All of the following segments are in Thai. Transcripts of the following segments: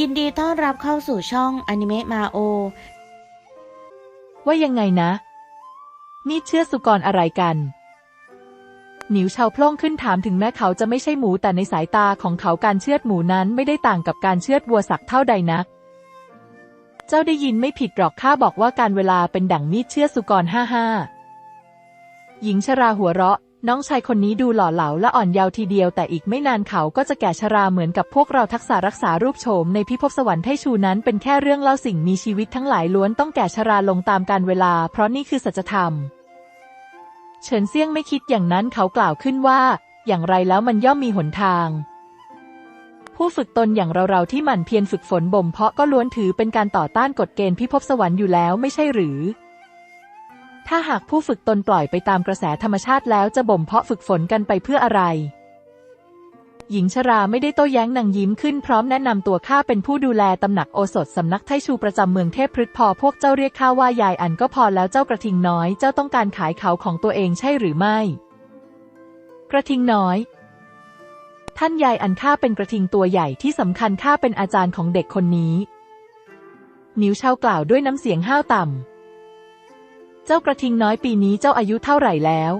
ยินดีต้อนรับเข้าสู่ช่องอนิเมะมาโอ ว่ายังไงนะ นี่เชื่อสุกรอะไรกัน หนิวชาวพล่องขึ้นถามถึงแม้เขาจะไม่ใช่หมูแต่ในสายตาของเขาการเชือดหมูนั้นไม่ได้ต่างกับการเชือดวัวสักเท่าใดนัก เจ้าได้ยินไม่ผิดหรอกข้าบอกว่าการเวลาเป็นดั่งมีดเชือดสุกรห้าห้าหญิงชราหัวเราะ น้องชายคนนี้ดูหล่อเหลาและอ่อนเยาว์ทีเดียวแต่อีกไม่นานเขาก็จะแก่ชราเหมือนกับพวกเราทักษะรักษารูปโฉมในพิภพสวรรค์ไทชูนั้นเป็นแค่เรื่องเล่าสิ่งมีชีวิตทั้งหลายล้วนต้องแก่ชราลงตามกาลเวลา เพราะนี่คือสัจธรรม เฉินเซี่ยงไม่คิดอย่างนั้นเขากล่าวขึ้นว่า อย่างไรแล้วมันย่อมมีหนทาง ผู้ฝึกตนอย่างเราๆที่หมั่นเพียรฝึกฝนบ่มเพาะก็ล้วนถือเป็นการต่อต้านกฎเกณฑ์พิภพสวรรค์อยู่แล้วไม่ใช่หรือ ถ้าหากผู้ฝึกตนปล่อยไปตามกระแสธรรมชาติแล้วจะบ่มเพาะฝึกฝนกันไปเพื่ออะไร หญิงชราไม่ได้โต้แย้งนางยิ้มขึ้นพร้อมแนะนำตัวข้าเป็นผู้ดูแลตำหนักโอสถสำนักไทชูประจำเมืองเทพพฤกพอพวกเจ้าเรียกข้าว่ายายอันก็พอแล้วเจ้ากระทิงน้อยเจ้าต้องการขายเขาของตัวเองใช่หรือไม่ กระทิงน้อย ท่านยายอันข้าเป็นกระทิงตัวใหญ่ที่สำคัญข้าเป็นอาจารย์ของเด็กคนนี้ นิ้วเชากล่าวด้วยน้ำเสียงห้าวต่ำ เจ้ากระทิงน้อยปีนี้เจ้าอายุเท่าไหร่แล้ว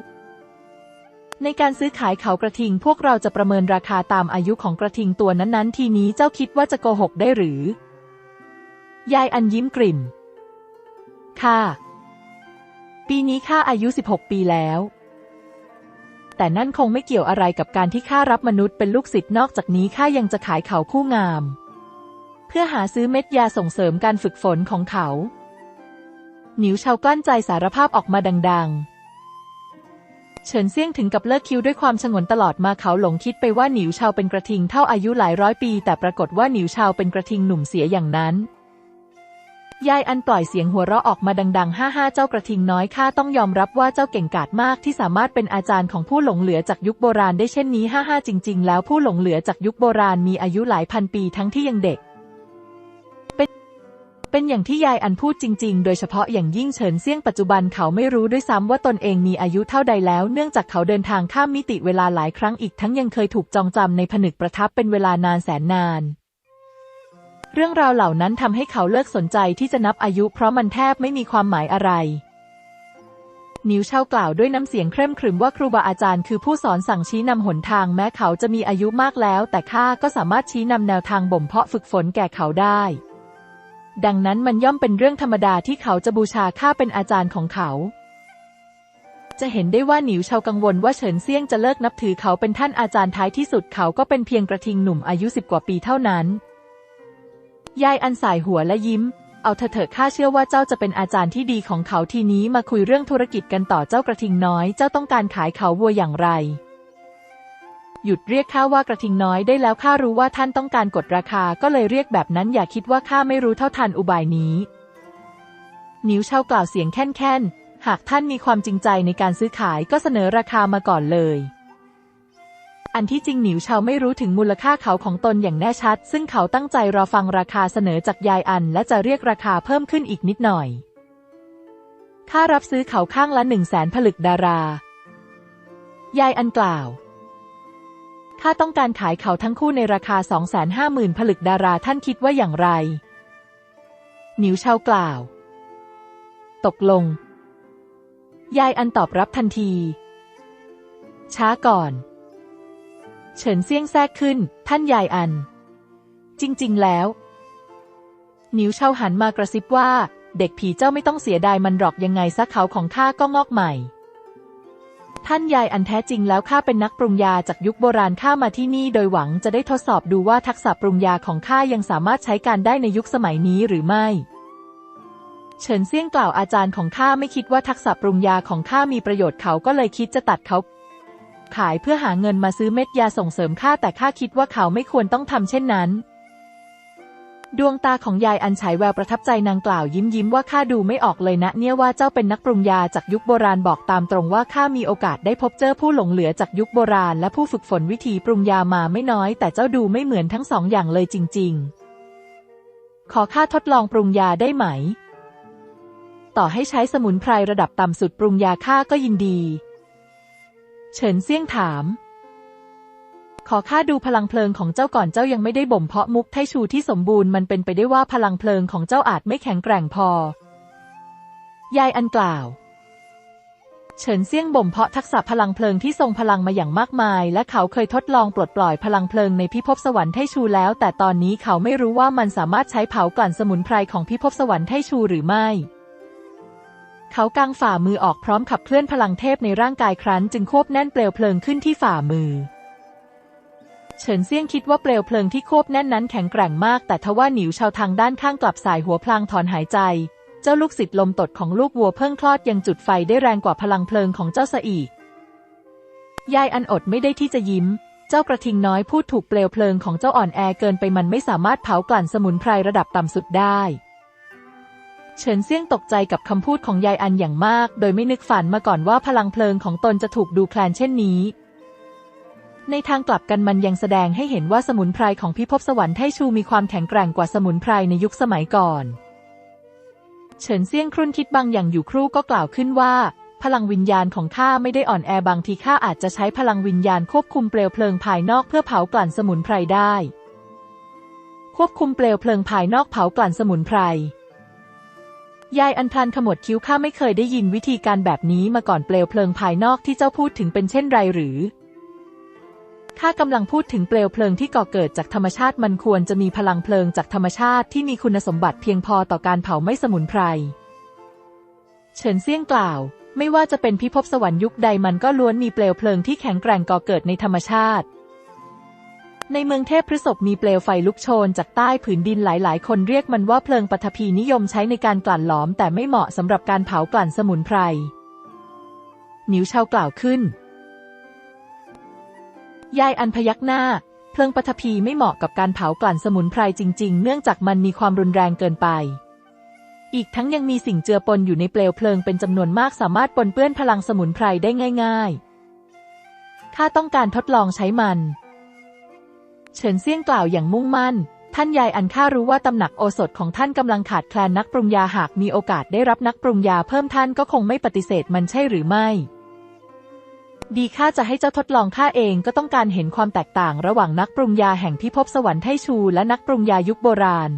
ในการซื้อขายเขากระทิงพวกเราจะประเมินราคาตามอายุของกระทิงตัวนั้นๆ ทีนี้เจ้าคิดว่าจะโกหกได้หรือ ยายอันยิ้มกลิ่ม ค่ะ ปีนี้ข้าอายุ 16 ปีแล้ว แต่นั่นคงไม่เกี่ยวอะไรกับการที่ข้ารับมนุษย์เป็นลูกศิษย์นอกจากนี้ข้ายังจะขายเขาคู่งาม เพื่อหาซื้อเม็ดยาส่งเสริมการฝึกฝนของเขา หนิวเชากลั้นใจสารภาพออกมาดัง ๆ เฉินเซี่ยงถึงกับเลิกคิ้วด้วยความฉงนตลอดมาเขาหลงคิดไปว่าหนิวเชาเป็นกระทิงเท่าอายุหลายร้อยปี แต่ปรากฏว่าหนิวเชาเป็นกระทิงหนุ่มเสียอย่างนั้น ยายอันปล่อยเสียงหัวเราะออกมาดังๆ ห้าห้าเจ้ากระทิงน้อยข้าต้องยอมรับว่าเจ้าเก่งกาจมากที่สามารถเป็นอาจารย์ของผู้หลงเหลือจากยุคโบราณได้เช่นนี้ห้าห้าจริง ๆ แล้วผู้หลงเหลือจากยุคโบราณมีอายุหลายพันปีทั้งที่ยังเด็ก เป็นอย่างที่ยายอันพูดจริง ๆ โดยเฉพาะอย่างยิ่งเฉินเซี่ยงปัจจุบันเขาไม่รู้ด้วยซ้ำว่าตนเองมีอายุเท่าใดแล้ว เนื่องจากเขาเดินทางข้ามมิติเวลาหลายครั้งอีกทั้งยังเคยถูกจองจำในผนึกประทับเป็นเวลานานแสนนาน เรื่องราวเหล่านั้นทำให้เขาเลิกสนใจที่จะนับอายุ เพราะมันแทบไม่มีความหมายอะไรนิวเช่ากล่าวด้วยน้ำเสียงเคร่มครึมว่าครูบาอาจารย์คือผู้สอนสั่งชี้นำหนทางแม้เขาจะมีอายุมากแล้ว แต่ข้าก็สามารถชี้นำแนวทางบ่มเพาะฝึกฝนแก่เขาได้ ดังนั้นมันย่อมเป็นเรื่องธรรมดาที่เขาจะบูชาข้าเป็นอาจารย์ของเขา จะเห็นได้ว่าหนิวชาวกังวลว่าเฉินเซียงจะเลิกนับถือเขาเป็นท่านอาจารย์ท้ายที่สุดเขาก็เป็นเพียงกระทิงหนุ่มอายุสิบกว่าปีเท่านั้น ยายอันสายหัวและยิ้ม เอาเถอะเถอะข้าเชื่อว่าเจ้าจะเป็นอาจารย์ที่ดีของเขาทีนี้มาคุยเรื่องธุรกิจกันต่อเจ้ากระทิงน้อย เจ้าต้องการขายเขาวัวอย่างไร หยุดเรียกข้าว่ากระทิงน้อยได้แล้วข้ารู้ว่าท่านต้องการกดราคาก็เลยเรียกแบบนั้นอย่าคิดว่าข้าไม่รู้เท่าทันอุบายนี้นิ้วเช่ากล่าวเสียงแค่นๆหากท่านมีความจริงใจในการซื้อขายก็เสนอราคามาก่อนเลยอันที่จริงหนิวเชาไม่รู้ถึงมูลค่าเขาของตนอย่างแน่ชัด ซึ่งเขาตั้งใจรอฟังราคาเสนอจากยายอัน และจะเรียกราคาเพิ่มขึ้นอีกนิดหน่อย ค่ารับซื้อเขาข้างละหนึ่งแสนผลึกดารา ยายอันกล่าว ข้าต้องการขายเขาทั้งคู่ในราคาสองแสนห้าหมื่นผลึกดาราท่านคิดว่าอย่างไรหนิวเชากล่าว ตกลง ยายอันตอบรับทันที ช้าก่อน เฉินเซี่ยงแทรกขึ้น ท่านยายอัน จริง ๆ แล้วหนิวเชาหันมากระซิบว่า เด็กผีเจ้าไม่ต้องเสียดายมันหรอกยังไงซักเขาของข้าก็งอกใหม่ ท่านยายอันแท้จริงแล้วข้าเป็นนักปรุงยาจากยุคโบราณข้ามาที่นี่โดยหวังจะได้ทดสอบดูว่าทักษะปรุงยาของข้ายังสามารถใช้การได้ในยุคสมัยนี้หรือไม่ เฉินเซี่ยงกล่าวอาจารย์ของข้าไม่คิดว่าทักษะปรุงยาของข้ามีประโยชน์เขาก็เลยคิดจะตัดเขา ขายเพื่อหาเงินมาซื้อเม็ดยาส่งเสริมข้าแต่ข้าคิดว่าเขาไม่ควรต้องทำเช่นนั้น ดวงตาของยายอันฉายแววประทับใจนางกล่าวยิ้มยิ้มว่าข้าดูไม่ออกเลยนะ เนี่ยว่าเจ้าเป็นนักปรุงยาจากยุคโบราณบอกตามตรงว่าข้ามีโอกาสได้พบเจอผู้หลงเหลือจากยุคโบราณ และผู้ฝึกฝนวิธีปรุงยามาไม่น้อย แต่เจ้าดูไม่เหมือนทั้งสองอย่างเลยจริง ๆ ขอข้าทดลองปรุงยาได้ไหม ต่อให้ใช้สมุนไพรระดับต่ำสุดปรุงยาข้าก็ยินดี เฉินเซี่ยงถาม ขอข้าดูพลังเพลิงของเจ้าก่อนเจ้ายังไม่ได้บ่มเพาะมุกไทชูที่สมบูรณ์มันเป็นไปได้ว่าพลังเพลิงของเจ้าอาจไม่แข็งแกร่งพอ ยายอันกล่าว เฉินเซี่ยงบ่มเพาะทักษะพลังเพลิงที่ทรงพลังมาอย่างมากมาย และเขาเคยทดลองปลดปล่อยพลังเพลิงในพิภพสวรรค์ไทชูแล้ว แต่ตอนนี้เขาไม่รู้ว่ามันสามารถใช้เผากลั่นสมุนไพรของพิภพสวรรค์ไทชูหรือไม่เขากางฝ่ามือออกพร้อมขับเคลื่อนพลังเทพในร่างกายครั้น จึงควบแน่นเปลวเพลิงขึ้นที่ฝ่ามือ เฉินเซี่ยงคิดว่าเปลวเพลิงที่ควบแน่นนั้นแข็งแกร่งมาก แต่ทว่าหนิวชาวทางด้านข้างกลับสายหัวพลางถอนหายใจ เจ้าลูกศิษย์ลมตดของลูกวัวเพิ่งคลอดยังจุดไฟได้แรงกว่าพลังเพลิงของเจ้าซะอีก ยายอันอดไม่ได้ที่จะยิ้ม เจ้ากระทิงน้อยพูดถูกเปลวเพลิงของเจ้าอ่อนแอเกินไปมันไม่สามารถเผากลั่นสมุนไพรระดับต่ำสุดได้เฉินเซี่ยงตกใจกับคำพูดของยายอันอย่างมาก โดยไม่นึกฝันมาก่อนว่าพลังเพลิงของตนจะถูกดูแคลนเช่นนี้ ในทางกลับกันมันยังแสดงให้เห็นว่าสมุนไพรของพิภพสวรรค์ไทชูมีความแข็งแกร่งกว่าสมุนไพรในยุคสมัยก่อน เฉินเซียงครุ่นคิดบางอย่างอยู่ครู่ก็กล่าวขึ้นว่า พลังวิญญาณของข้าไม่ได้อ่อนแอบางทีข้าอาจจะใช้พลังวิญญาณควบคุมเปลวเพลิงภายนอกเพื่อเผากลั่นสมุนไพรได้ ควบคุมเปลวเพลิงภายนอกเผากลั่นสมุนไพรยายอันพันขมวดคิ้วข้าไม่เคยได้ยินวิธีการแบบนี้มาก่อนเปลวเพลิงภายนอกที่เจ้าพูดถึงเป็นเช่นไรหรือ ข้ากำลังพูดถึงเปลวเพลิงที่ก่อเกิดจากธรรมชาติมันควรจะมีพลังเพลิงจากธรรมชาติที่มีคุณสมบัติเพียงพอต่อการเผาไม่สมุนไพร เฉินเซี่ยงกล่าว ไม่ว่าจะเป็นพิภพสวรรค์ยุคใดมันก็ล้วนมีเปลวเพลิงที่แข็งแกร่งก่อเกิดในธรรมชาติ ในเมืองเทพพฤษภมีเปลวไฟลุกโชนจากใต้ผืนดินหลาย ๆ คนเรียกมันว่าเพลิงปฐพีนิยมใช้ในการกลั่นหลอม แต่ไม่เหมาะสำหรับการเผากลั่นสมุนไพรหนิวเชากล่าวขึ้น ยายอันพยักหน้า เพลิงปฐพีไม่เหมาะกับการเผากลั่นสมุนไพรจริง ๆ เนื่องจากมันมีความรุนแรงเกินไป อีกทั้งยังมีสิ่งเจือปนอยู่ในเปลวเพลิงเป็นจำนวนมากสามารถปนเปื้อนพลังสมุนไพรได้ง่าย ๆ ข้าต้องการทดลองใช้มัน เฉินเซี่ยงกล่าวอย่างมุ่งมั่น ท่านยายอันข้ารู้ว่าตำหนักโอสถของท่านกำลังขาดแคลนนักปรุงยาหากมีโอกาสได้รับนักปรุงยาเพิ่มท่านก็คงไม่ปฏิเสธมันใช่หรือไม่ ดีข้าจะให้เจ้าทดลองข้าเองก็ต้องการเห็นความแตกต่างระหว่างนักปรุงยาแห่งพิภพสวรรค์ไทชูและนักปรุงยายุคโบราณ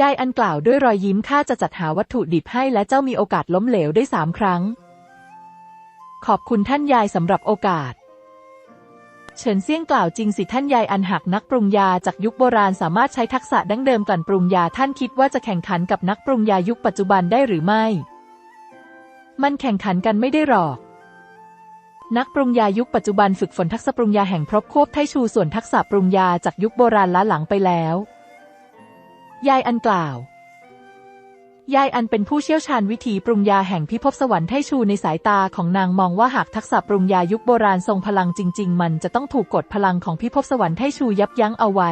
ยายอันกล่าวด้วยรอยยิ้มข้าจะจัดหาวัตถุดิบให้และเจ้ามีโอกาสล้มเหลวได้สามครั้ง ขอบคุณท่านยายสำหรับโอกาสเฉินเซี่ยงกล่าวจริงสิท่านยายอันหักนักปรุงยาจากยุคโบราณสามารถใช้ทักษะดั้งเดิมกลั่นปรุงยาท่านคิดว่าจะแข่งขันกับนักปรุงยายุคปัจจุบันได้หรือไม่ มันแข่งขันกันไม่ได้หรอก นักปรุงยายุคปัจจุบันฝึกฝนทักษะปรุงยาแห่งพรบควบไทชูส่วนทักษะปรุงยาจากยุคโบราณล้าหลังไปแล้ว ยายอันกล่าว ยายอันเป็นผู้เชี่ยวชาญวิถีปรุงยาแห่งพิภพสวรรค์ไทชูในสายตาของนางมองว่าหากทักษะปรุงยายุคโบราณทรงพลังจริง ๆ มันจะต้องถูกกดพลังของพิภพสวรรค์ไทชูยับยั้งเอาไว้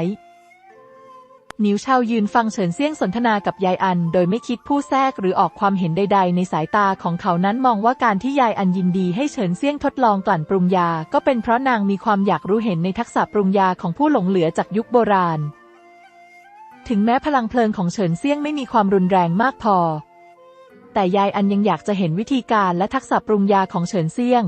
นิวชาวยืนฟังเฉินเซี่ยงสนทนากับยายอัน โดยไม่คิดผู้แทรกหรือออกความเห็นใด ๆ ในสายตาของเขานั้นมองว่าการที่ยายอันยินดีให้เฉินเซี่ยงทดลองกลั่นปรุงยา ก็เป็นเพราะนางมีความอยากรู้เห็นในทักษะปรุงยาของผู้หลงเหลือจากยุคโบราณ ถึงแม้พลังเพลิงของเฉินเซี่ยงไม่มีความรุนแรงมากพอ แต่ยายอันยังอยากจะเห็นวิธีการและทักษะปรุงยาของเฉินเซี่ยง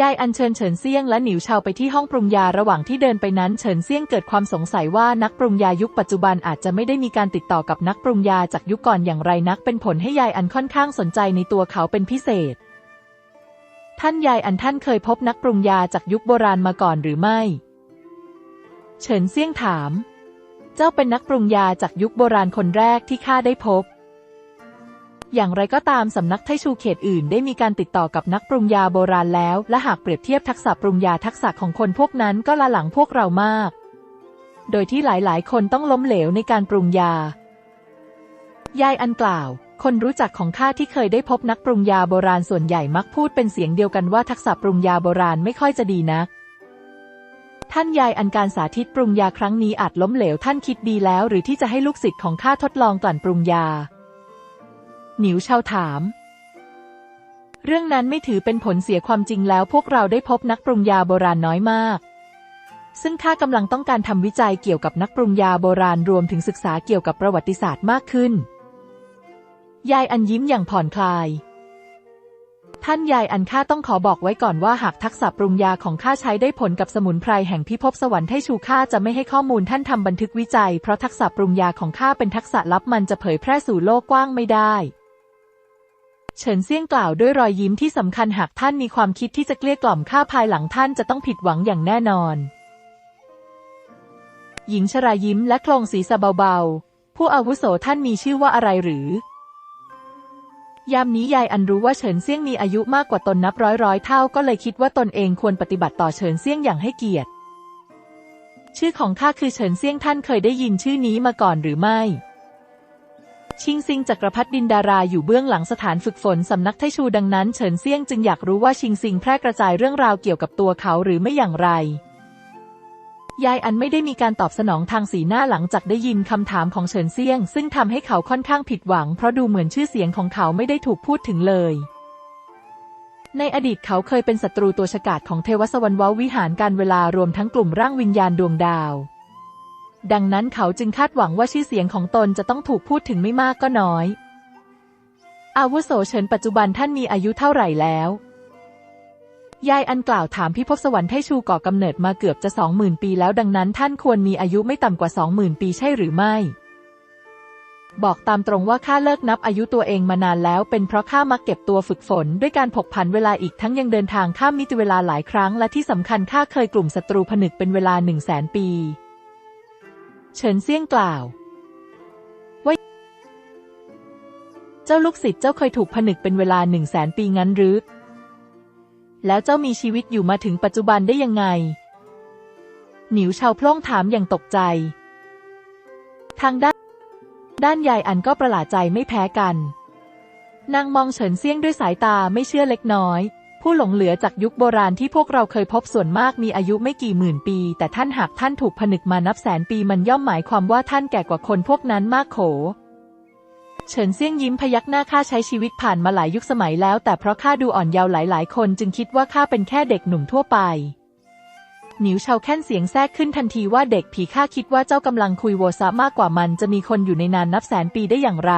ยายอันเชิญเฉินเซี่ยงและหนิวชาวไปที่ห้องปรุงยาระหว่างที่เดินไปนั้นเฉินเซี่ยงเกิดความสงสัยว่านักปรุงยายุคปัจจุบันอาจจะไม่ได้มีการติดต่อกับนักปรุงยาจากยุคก่อนอย่างไรนัก เป็นผลให้ยายอันค่อนข้างสนใจในตัวเขาเป็นพิเศษ ท่านยายอันท่านเคยพบนักปรุงยาจากยุคโบราณมาก่อนหรือไม่ เฉินเซี่ยงถาม เจ้าเป็นนักปรุงยาจากยุคโบราณคนแรกที่ข้าได้พบ อย่างไรก็ตามสำนักไทชูเขตอื่นได้มีการติดต่อกับนักปรุงยาโบราณแล้ว และหากเปรียบเทียบทักษะปรุงยาทักษะของคนพวกนั้นก็ละหลังพวกเรามาก โดยที่หลายๆ คนต้องล้มเหลวในการปรุงยา ยายอันกล่าว คนรู้จักของข้าที่เคยได้พบนักปรุงยาโบราณส่วนใหญ่มักพูดเป็นเสียงเดียวกันว่าทักษะปรุงยาโบราณไม่ค่อยจะดีนักท่านยายอันการสาธิตปรุงยาครั้งนี้อาจล้มเหลวท่านคิดดีแล้ว หรือที่จะให้ลูกศิษย์ของข้าทดลองกลั่นปรุงยา หนิวเชาถาม เรื่องนั้นไม่ถือเป็นผลเสียความจริงแล้วพวกเราได้พบนักปรุงยาโบราณน้อยมาก ซึ่งข้ากำลังต้องการทำวิจัยเกี่ยวกับนักปรุงยาโบราณรวมถึงศึกษาเกี่ยวกับประวัติศาสตร์มากขึ้น ยายอันยิ้มอย่างผ่อนคลายท่านยายอันข้าต้องขอบอกไว้ก่อนว่าหากทักษะปรุงยาของข้าใช้ได้ผลกับสมุนไพรแห่งพิภพสวรรค์ให้ชูข้าจะไม่ให้ข้อมูลท่านทำบันทึกวิจัย เพราะทักษะปรุงยาของข้าเป็นทักษะลับมันจะเผยแพร่สู่โลกกว้างไม่ได้ เฉินเซี่ยงกล่าวด้วยรอยยิ้มที่สำคัญหากท่านมีความคิดที่จะเกลี้ยกล่อมข้าภายหลังท่านจะต้องผิดหวังอย่างแน่นอน หญิงชรายิ้มและโครงศีรษะเบาๆ ผู้อาวุโสท่านมีชื่อว่าอะไรหรือ ยามนี้ยายอันรู้ว่าเฉินเซี่ยงมีอายุมากกว่าตนนับร้อยร้อยเท่าก็เลยคิดว่าตนเองควรปฏิบัติต่อเฉินเซี่ยงอย่างให้เกียรติ ชื่อของข้าคือเฉินเซี่ยงท่านเคยได้ยินชื่อนี้มาก่อนหรือไม่ ชิงซิงจักรพรรดิดินดาราอยู่เบื้องหลังสถานฝึกฝนสำนักไทชูดังนั้นเฉินเซียงจึงอยากรู้ว่าชิงซิงแพร่กระจายเรื่องราวเกี่ยวกับตัวเขาหรือไม่อย่างไร ยายอันไม่ได้มีการตอบสนองทางสีหน้าหลังจากได้ยินคำถามของเฉินเซียง ซึ่งทำให้เขาค่อนข้างผิดหวัง เพราะดูเหมือนชื่อเสียงของเขาไม่ได้ถูกพูดถึงเลยในอดีตเขาเคยเป็นศัตรูตัวฉกาจของเทวสวรรค์ววิหารการเวลารวมทั้งกลุ่มร่างวิญญาณดวงดาว ดังนั้นเขาจึงคาดหวังว่าชื่อเสียงของตนจะต้องถูกพูดถึงไม่มากก็น้อย อาวุโสเฉินปัจจุบันท่านมีอายุเท่าไหร่แล้ว ยายอันกล่าวถามพิภพสวรรค์ไทชูก่อกำเนิดมาเกือบจะสองหมื่นปีแล้วดังนั้นท่านควรมีอายุไม่ต่ำกว่าสองหมื่นปีใช่หรือไม่ บอกตามตรงว่าข้าเลิกนับอายุตัวเองมานานแล้ว เป็นเพราะข้ามักเก็บตัวฝึกฝน ด้วยการผกผันเวลาอีกทั้งยังเดินทางข้ามมิติเวลาหลายครั้ง และที่สำคัญข้าเคยกลุ่มศัตรูผนึกเป็นเวลาหนึ่งแสนปี เฉินเซี่ยงกล่าวว่าเจ้าลูกศิษย์เจ้าเคยถูกผนึกเป็นเวลาหนึ่งแสนปีงั้นหรือ แล้วเจ้ามีชีวิตอยู่มาถึงปัจจุบันได้ยังไง หนิวชาวพล่องถามอย่างตกใจ ทางด้าน ด้านยายอันก็ประหลาดใจไม่แพ้กัน นางมองเฉินเซี่ยงด้วยสายตาไม่เชื่อเล็กน้อย ผู้หลงเหลือจากยุคโบราณที่พวกเราเคยพบส่วนมากมีอายุไม่กี่หมื่นปี แต่ท่านหากท่านถูกผนึกมานับแสนปีมันย่อมหมายความว่าท่านแก่กว่าคนพวกนั้นมากโข เฉินเซี่ยงยิ้มพยักหน้าข้าใช้ชีวิตผ่านมาหลายยุคสมัยแล้ว แต่เพราะข้าดูอ่อนเยาว์หลายๆ คนจึงคิดว่าข้าเป็นแค่เด็กหนุ่มทั่วไปหนิวเชาแค่นเสียงแทรกขึ้นทันทีว่าเด็กผีข้าคิดว่าเจ้ากำลังคุยโวซะมากกว่ามันจะมีคนอยู่ในนานนับแสนปีได้อย่างไร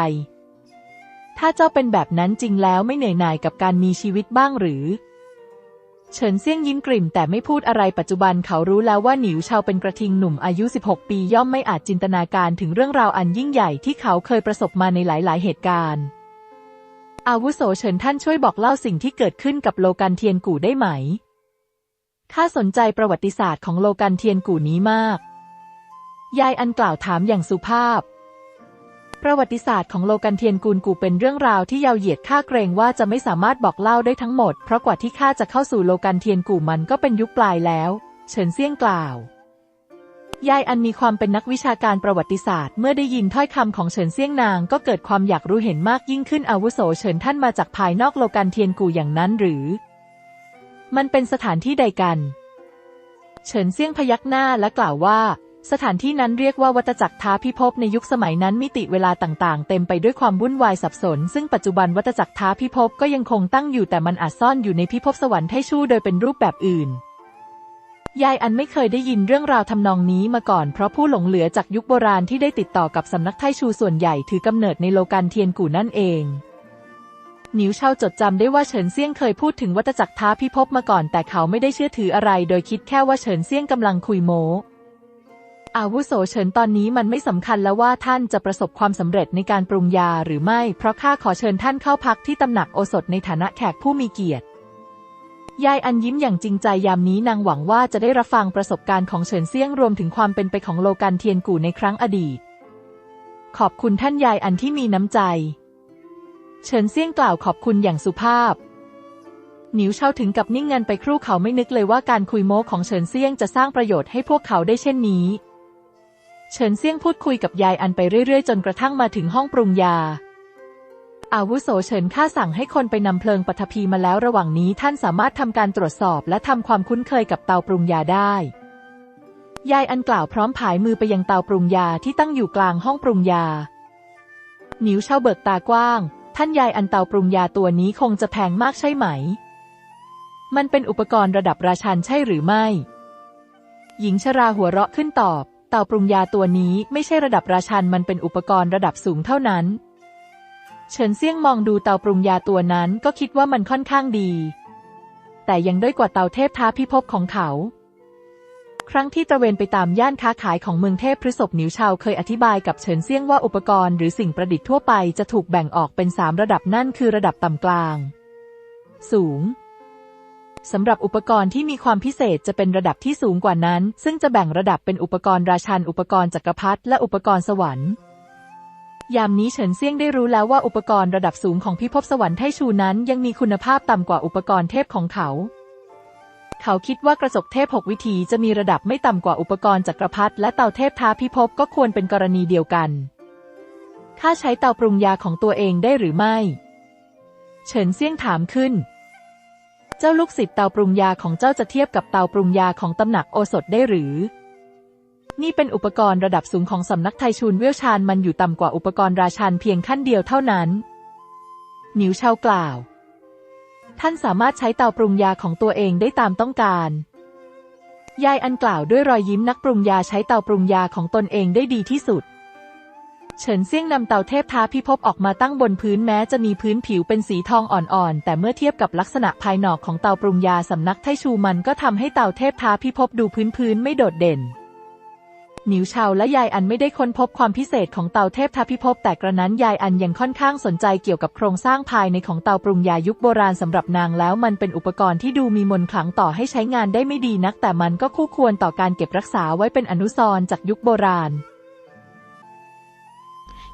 ถ้าเจ้าเป็นแบบนั้นจริงแล้วไม่เหนื่อยหน่ายกับการมีชีวิตบ้างหรือ เฉินเซี่ยงยิ้มกลิ่มแต่ไม่พูดอะไรปัจจุบันเขารู้แล้วว่าหนิวเชาเป็นกระทิงหนุ่มอายุ 16 ปีย่อมไม่อาจจินตนาการถึงเรื่องราวอันยิ่งใหญ่ที่เขาเคยประสบมาในหลาย ๆ เหตุการณ์ อาวุโสเฉินท่านช่วยบอกเล่าสิ่งที่เกิดขึ้นกับโลกันเทียนกู่ได้ไหมข้าสนใจประวัติศาสตร์ของโลกันเทียนกู่นี้มาก ยายอันกล่าวถามอย่างสุภาพ ประวัติศาสตร์ของโลกันเทียนกูลกูเป็นเรื่องราวที่ยาวเหยียดข้าเกรงว่าจะไม่สามารถบอกเล่าได้ทั้งหมด เพราะกว่าที่ข้าจะเข้าสู่โลกันเทียนกูมันก็เป็นยุคปลายแล้ว เฉินเซี่ยงกล่าว ยายอันมีความเป็นนักวิชาการประวัติศาสตร์ เมื่อได้ยินถ้อยคำของเฉินเซี่ยงนางก็เกิดความอยากรู้เห็นมากยิ่งขึ้นอาวุโสเฉินท่านมาจากภายนอกโลกันเทียนกูอย่างนั้นหรือ มันเป็นสถานที่ใดกัน เฉินเซี่ยงพยักหน้าและกล่าวว่า สถานที่นั้นเรียกว่าวัตจักรท้าพิภพในยุคสมัยนั้นมิติเวลาต่างๆ เต็มไปด้วยความวุ่นวายสับสน ซึ่งปัจจุบันวัตจักรท้าพิภพก็ยังคงตั้งอยู่แต่มันอาจซ่อนอยู่ในพิภพสวรรค์ไทชู่โดยเป็นรูปแบบอื่น ยายอันไม่เคยได้ยินเรื่องราวทำนองนี้มาก่อน เพราะผู้หลงเหลือจากยุคโบราณที่ได้ติดต่อกับสำนักไทชูส่วนใหญ่ถือกำเนิดในโลกันเทียนกู่นั่นเองหนิวเชาจดจำได้ว่าเฉินเซี่ยงเคยพูดถึงวัตจักรท้าพิภพมาก่อน แต่เขาไม่ได้เชื่อถืออะไร โดยคิดแค่ว่าเฉินเซี่ยงกำลังคุยโม้ อาวุโสเฉินตอนนี้มันไม่สำคัญแล้วว่าท่านจะประสบความสำเร็จในการปรุงยาหรือไม่ เพราะข้าขอเชิญท่านเข้าพักที่ตำหนักโอสถในฐานะแขกผู้มีเกียรติ ยายอันยิ้มอย่างจริงใจยามนี้นางหวังว่าจะได้รับฟังประสบการณ์ของเฉินเซี่ยงรวมถึงความเป็นไปของโลกันเทียนกู่ในครั้งอดีต ขอบคุณท่านยายอันที่มีน้ำใจ เฉินเซี่ยงกล่าวขอบคุณอย่างสุภาพหนิวเชาถึงกับนิ่งเงันไปครู่เขาไม่นึกเลยว่าการคุยโม้ของเฉินเซี่ยงจะสร้างประโยชน์ให้พวกเขาได้เช่นนี้ เฉินเซี่ยงพูดคุยกับยายอันไปเรื่อยๆ จนกระทั่งมาถึงห้องปรุงยา อาวุโสเฉินข้าสั่งให้คนไปนำเพลิงปฐพีมาแล้วระหว่างนี้ท่านสามารถทำการตรวจสอบและทำความคุ้นเคยกับเตาปรุงยาได้ ยายอันกล่าวพร้อมผายมือไปยังเตาปรุงยาที่ตั้งอยู่กลางห้องปรุงยา หนิวเช่าเบิกตากว้าง ท่านยายอันเตาปรุงยาตัวนี้คงจะแพงมากใช่ไหม มันเป็นอุปกรณ์ระดับราชันใช่หรือไม่ หญิงชราหัวเราะขึ้นตอบ เตาปรุงยาตัวนี้ไม่ใช่ระดับราชันมันเป็นอุปกรณ์ระดับสูงเท่านั้น เฉินเซี่ยงมองดูเตาปรุงยาตัวนั้นก็คิดว่ามันค่อนข้างดี แต่ยังด้อยกว่าเตาเทพท้าพิภพของเขา ครั้งที่ตระเวนไปตามย่านค้าขายของเมืองเทพพฤษภหนิวชาวเคยอธิบายกับเฉินเซี่ยงว่าอุปกรณ์หรือสิ่งประดิษฐ์ทั่วไปจะถูกแบ่งออกเป็นสามระดับนั่นคือระดับต่ำกลาง สูง สำหรับอุปกรณ์ที่มีความพิเศษจะเป็นระดับที่สูงกว่านั้น ซึ่งจะแบ่งระดับเป็นอุปกรณ์ราชันอุปกรณ์จักรพรรดิและอุปกรณ์สวรรค์ยามนี้เฉินเซี่ยงได้รู้แล้วว่าอุปกรณ์ระดับสูงของพิภพสวรรค์ไทชูนั้นยังมีคุณภาพต่ำกว่าอุปกรณ์เทพของเขา เขาคิดว่ากระจกเทพหกวิถีจะมีระดับไม่ต่ำกว่าอุปกรณ์จักรพรรดิและเตาเทพท้าพิภพก็ควรเป็นกรณีเดียวกัน ข้าใช้เตาปรุงยาของตัวเองได้หรือไม่ เฉินเซี่ยงถามขึ้น จ้าลูกศิษย์เตาปรุงยาของเจ้าจะเทียบกับเตาปรุงยาของตำหนักโอสถได้หรือ นี่เป็นอุปกรณ์ระดับสูงของสำนักไทชูนเวลชานมันอยู่ต่ำกว่าอุปกรณ์ราชันเพียงขั้นเดียวเท่านั้น หนิวเชากล่าว ท่านสามารถใช้เตาปรุงยาของตัวเองได้ตามต้องการ ยายอันกล่าวด้วยรอยยิ้มนักปรุงยาใช้เตาปรุงยาของตนเองได้ดีที่สุด เฉินเซี่ยงนำเตาเทพท้าพิภพออกมาตั้งบนพื้นแม้จะมีพื้นผิวเป็นสีทองอ่อนๆ แต่เมื่อเทียบกับลักษณะภายนอกของเตาปรุงยาสำนักไทชูมันก็ทำให้เตาเทพท้าพิภพดูพื้นๆไม่โดดเด่นหนิวเชาและยายอันไม่ได้ค้นพบความพิเศษของเตาเทพทาพิภพแต่กระนั้นยายอันยังค่อนข้างสนใจเกี่ยวกับโครงสร้างภายในของเตาปรุงยายุคโบราณสำหรับนางแล้วมันเป็นอุปกรณ์ที่ดูมีมนต์ขลังต่อให้ใช้งานได้ไม่ดีนัก แต่มันก็คู่ควรต่อการเก็บรักษาไว้เป็นอนุสรณ์จากยุคโบราณ